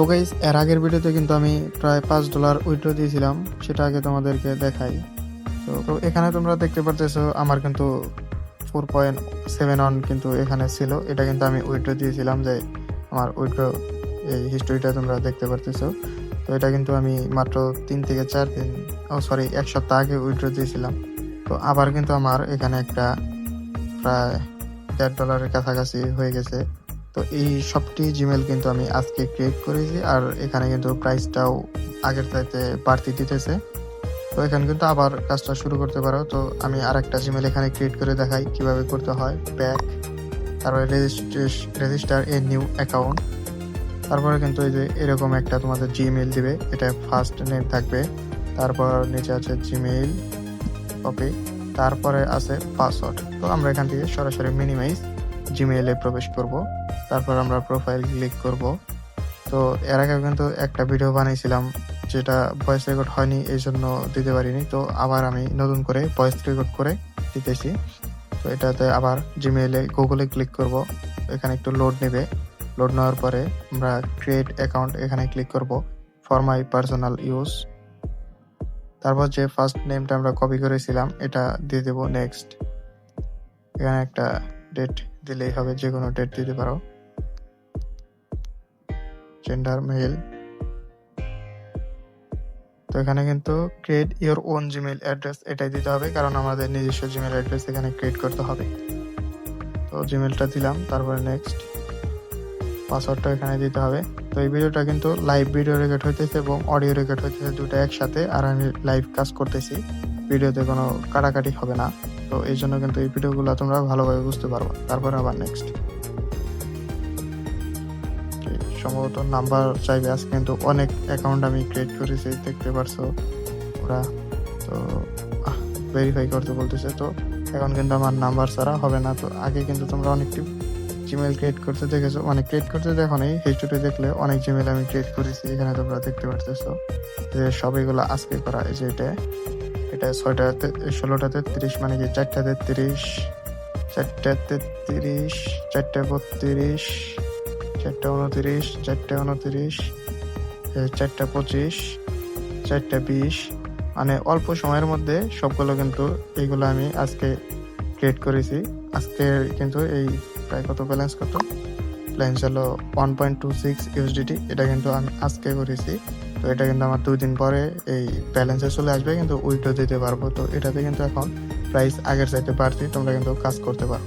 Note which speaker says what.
Speaker 1: তো এর আগের ভিডিওতে কিন্তু আমি প্রায় পাঁচ ডলার উইথড্র দিয়েছিলাম, সেটা আগে তোমাদেরকে দেখাই। তো তো এখানে তোমরা দেখতে পারতেছো, আমার কিন্তু ফোর পয়েন্ট সেভেন ওয়ান কিন্তু এখানে ছিল, এটা কিন্তু আমি উইথড্র দিয়েছিলাম যে আমার উইথড্র এই হিস্টোরিটা তোমরা দেখতে পারতেছো। তো এটা কিন্তু আমি মাত্র তিন থেকে চার দিন, ও সরি এক সপ্তাহ আগে উইথড্র দিয়েছিলাম। তো আবার কিন্তু আমার এখানে একটা প্রায় দেড় ডলারের কাছাকাছি হয়ে গেছে। তো এই সবটি জিমেল কিন্তু আমি আজকে ক্রিয়েট করেছি, আর এখানে কিন্তু প্রাইসটাও আগের চাইতে বাড়তি দিতেছে। তো এখানে কিন্তু আবার কাজটা শুরু করতে পারো। তো আমি আর একটা জিমেল এখানে ক্রিয়েট করে দেখাই, কীভাবে করতে হয়। ব্যাক তারপরে রেজিস্টার এ নিউ অ্যাকাউন্ট তারপরে কিন্তু এই যে এরকম একটা তোমাদের জিমেল দিবে, এটা ফার্স্ট নেম থাকবে। তারপর নিচে আছে জিমেইল কপি তারপরে আছে পাসওয়ার্ড তো আমরা এখান থেকে সরাসরি মিনিমাইজ জিমেইলে প্রবেশ করব। তারপর আমরা প্রোফাইল ক্লিক করব। তো এর আগে কিন্তু একটা ভিডিও বানিয়েছিলাম যেটা ভয়েস রেকর্ড হয়নি এই জন্য দিতে পারিনি। তো আবার আমি নতুন করে ভয়েস রেকর্ড করে দিতেছি। তো এটাতে আবার জিমেইলে গুগলে ক্লিক করব। এখানে একটু লোড নেবে। লোড নেওয়ার পরে আমরা ক্রিয়েট অ্যাকাউন্ট এখানে ক্লিক করব ফর মাই পার্সোনাল ইউজ তারপর যে ফার্স্ট নেমটা আমরা কপি করেছিলাম, এটা দিয়ে দেবো নেক্সট এখানে একটা ডেট দিলেই হবে যে কোনো ডেট দিতে পারো। জেন্ডার মেল তো এখানে কিন্তু create your own Gmail address এটাই দিতে হবে, কারণ আমাদের নিজস্ব জিমেল অ্যাড্রেস এখানে ক্রিয়েট করতে হবে। তো জিমেলটা দিলাম, তারপরে নেক্সট পাসওয়ার্ডটা এখানে দিতে হবে। তো এই ভিডিওটা কিন্তু লাইভ ভিডিও রেকর্ড হইতেছে এবং অডিও রেকর্ড হইতেছে দুটো একসাথে, আর আমি লাইভ কাজ করতেছি। ভিডিওতে কোনো কাটাকাটি হবে না। তো এই জন্য কিন্তু এই ভিডিওগুলো তোমরা ভালোভাবে বুঝতে পারবে। তারপরে আবার নেক্সট সম্ভবত নাম্বার চাইবে। আজকে কিন্তু অনেক অ্যাকাউন্ট আমি ক্রিয়েট করেছি, দেখতে পারছ ওরা। তো ভেরিফাই করতে বলতেছে। তো, এখন কিন্তু আমার নাম্বার ছাড়া হবে না। তো, আগে কিন্তু তোমরা অনেকটি জিমেল ক্রিয়েট করতে দেখেছ। মানে ক্রিয়েট করতে দেখো নেই। হিস্টোরি দেখলে অনেক জিমেল আমি ক্রিয়েট করেছি। এখানে তোমরা দেখতে পারতেছো যে সবইগুলো আজকে করা এই যে এটা। এটা ছয়টা ষোলোটা তেত্রিশ মানে কি চারটা তেত্রিশ চারটা তেত্রিশ, চারটা বত্রিশ চারটা উনত্রিশ চারটা উনত্রিশ চারটা পঁচিশ, চারটা বিশ। মানে অল্প সময়ের মধ্যে সবগুলো কিন্তু এইগুলো আমি আজকে ক্রিয়েট করেছি। আজকে কিন্তু এই প্রায় কত ব্যালেন্স কত? ব্যালেন্স হলো one point two six USDT এটা কিন্তু আমি আজকে করেছি। তো এটা কিন্তু আমার দুই দিন পরে এই ব্যালেন্সে চলে আসবে, কিন্তু উইথড্র দিতে পারব। তো এটাতে কিন্তু এখন প্রাইস আগের চাইতে বাড়তি, তোমরা কিন্তু কাজ করতে পারো।